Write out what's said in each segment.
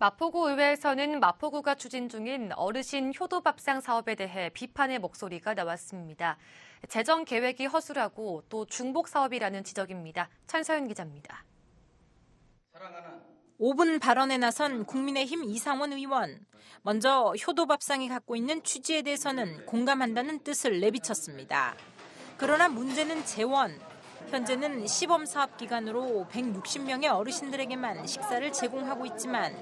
마포구 의회에서는 마포구가 추진 중인 어르신 효도밥상 사업에 대해 비판의 목소리가 나왔습니다. 재정 계획이 허술하고 또 중복 사업이라는 지적입니다. 천서연 기자입니다. 5분 발언에 나선 국민의힘 이상원 의원. 먼저 효도밥상이 갖고 있는 취지에 대해서는 공감한다는 뜻을 내비쳤습니다. 그러나 문제는 재원. 현재는 시범 사업 기간으로 160명의 어르신들에게만 식사를 제공하고 있지만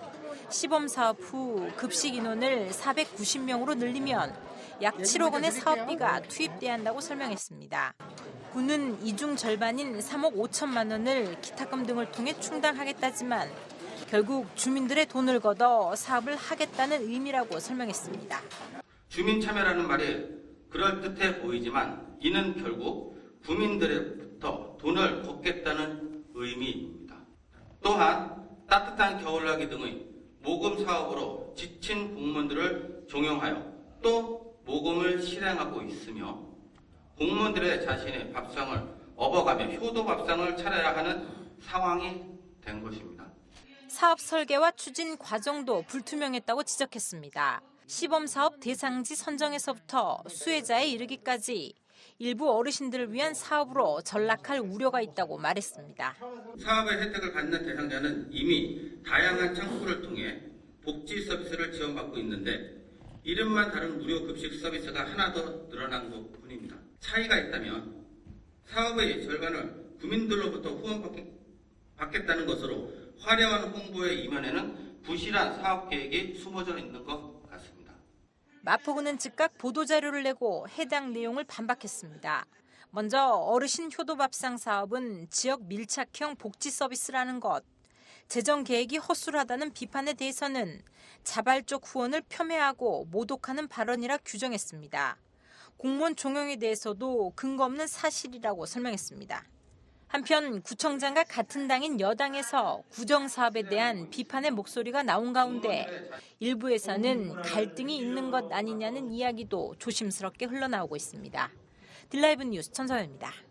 시범 사업 후 급식 인원을 490명으로 늘리면 약 7억 원의 사업비가 투입돼야 한다고 설명했습니다. 군은 이중 절반인 3억 5천만 원을 기타금 등을 통해 충당하겠다지만 결국 주민들의 돈을 걷어 사업을 하겠다는 의미라고 설명했습니다. 주민 참여라는 말이 그럴듯해 보이지만 이는 결국 국민들로부터 돈을 걷겠다는 의미입니다. 또한 따뜻한 겨울나기 등의 모금 사업으로 지친 공무원들을 종용하여 또 모금을 실행하고 있으며 공무원들의 자신의 밥상을 업어가며 효도 밥상을 차려야 하는 상황이 된 것입니다. 사업 설계와 추진 과정도 불투명했다고 지적했습니다. 시범 사업 대상지 선정에서부터 수혜자에 이르기까지 일부 어르신들을 위한 사업으로 전락할 우려가 있다고 말했습니다. 사업의 혜택을 받는 대상자는 이미 다양한 창구를 통해 복지 서비스를 지원받고 있는데 이름만 다른 무료 급식 서비스가 하나 더 늘어난 것 뿐입니다. 차이가 있다면 사업의 절반을 국민들로부터 후원받겠다는 것으로 화려한 홍보의 이면에는 부실한 사업 계획이 숨어져 있는 것. 마포구는 즉각 보도자료를 내고 해당 내용을 반박했습니다. 먼저 어르신 효도밥상 사업은 지역 밀착형 복지 서비스라는 것, 재정 계획이 허술하다는 비판에 대해서는 자발적 후원을 폄훼하고 모독하는 발언이라 규정했습니다. 공무원 종용에 대해서도 근거 없는 사실이라고 설명했습니다. 한편 구청장과 같은 당인 여당에서 구정 사업에 대한 비판의 목소리가 나온 가운데 일부에서는 갈등이 있는 것 아니냐는 이야기도 조심스럽게 흘러나오고 있습니다. 딜라이브 뉴스 천서연입니다.